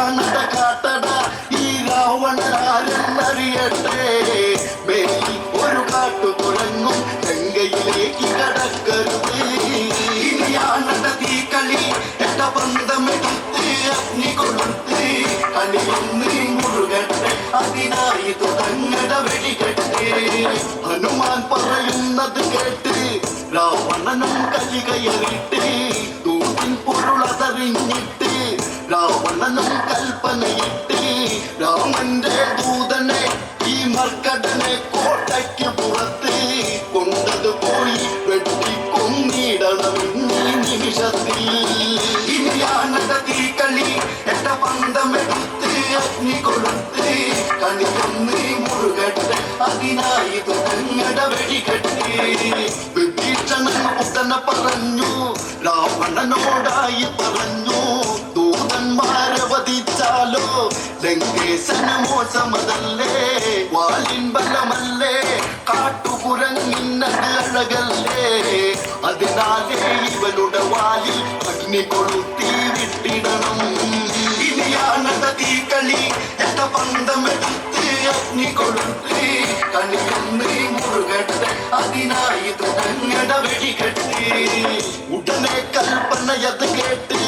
കാണട കാട്ടട ഈ രാവണനാരെന്നറിയട്ടെ. മേലി ഒരു കാട്ടുകുരങ്ങും ഗംഗയിലേക്ക് കടക്കരുത്. ഇനിയാണട തീ കളി എട്ട ബന്ധമെടുത്ത് അഗ്നി കൊടുത്ത് കളിയൊന്ന് മുറുകട്ടെ അതിനായി തുടങ്ങട വെടികെട്ട്. ഹനുമാൻ പറയുന്നത് കേട്ട് രാവണനും കലികയറിട്ട് തൂക്കിൻ പൊരുളതറിഞ്ഞിട്ട് രാവണനും കൽപ്പനയിട്ട് രാമന്റെ ദൂതനെ ഈ മർക്കടനെ കോട്ടയ്ക്ക് പുറത്ത് കൊണ്ടത് പോയി വെട്ടിക്കൊന്നിടണം നിമിഷത്തിൽ ഇനിയാണത തീ കളി എട്ട പന്തമെടുത്ത് അഗ്നി കൊടുത്ത് കളിയൊന്ന് മുറുകട്ടെ അതിനായി തുടങ്ങട വെടികെട്ട് വിഭീഷണൻ ഉടനെ പറഞ്ഞു രാവണനോടായി പറഞ്ഞു ദൂതന്മാരെ വധിച്ചാലോ ലങ്കേശന് വാലിൻ ബലമല്ലേ? കാട്ടുകുരങ്ങിന്നത് അഴകല്ലേ അതിനാലേ ഇവളുടെ വാലിൽ അഗ്നി കൊളുത്തി വിട്ടിടണം. ഇനിയാണത കളി എന്ന പന്തമെടുത്ത് അഗ്നി കൊളുത്തി. കളിയൊന്ന് മുറുകട്ടെ അതിനായി തുടങ്ങട വെടികെട്ടി ഉടനെ കൽപ്പനയത് കേട്ട്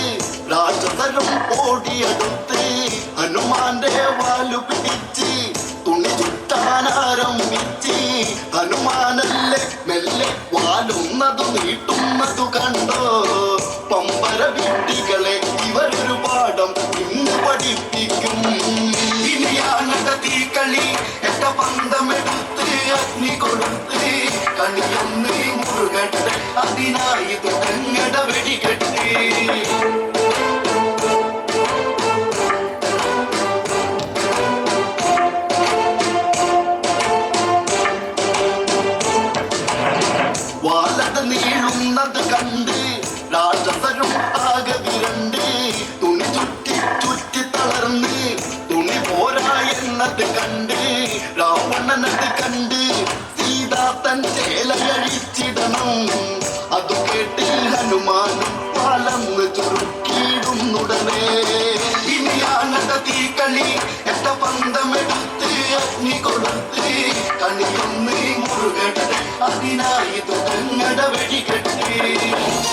ഓടിയെടുത്ത് ഹനുമാന്റെ വാലു പിടിച്ച് തുണി ചുറ്റാനാരംഭിച്ച് ഹനുമാനല്ലേ മെല്ലെ വാലുന്നതു നീട്ടുന്നതു കണ്ടോ? പമ്പര വിട്ടികളെ ഇവരൊരു പാഠം ഇന്ന് പഠിപ്പിക്കും. ഇനിയാണട തീ കളി എട്ട പന്തമെടുത്ത് അഗ്നി കൊടുത്ത്. കണിയൊന്ന് മുറുകട്ടെ അതിനായി തുടങ്ങട വെടികെട്ട് കണ്ട് രാജസരും ആകെ വിരണ്ട്. തുണി ചുറ്റി ചുറ്റി തളർന്ന് തുണി പോരാ എന്നത് കണ്ട്. രാവണനത് കണ്ട് സീതാത്തൻ ചേലയഴിച്ചിടണം. അതു കേട്ട് ഹനുമാനും പാലന്ന് ചുരുക്കിയിടുന്നുടനെ. ഇനിയാണത തീ കളി എട്ട പന്തമെടുത്ത് അഗ്നി കൊടുത്ത് കണിയൊന്ന് മുറുകട്ടെ. അതിനായി തുടങ്ങട വെടികെട്ട്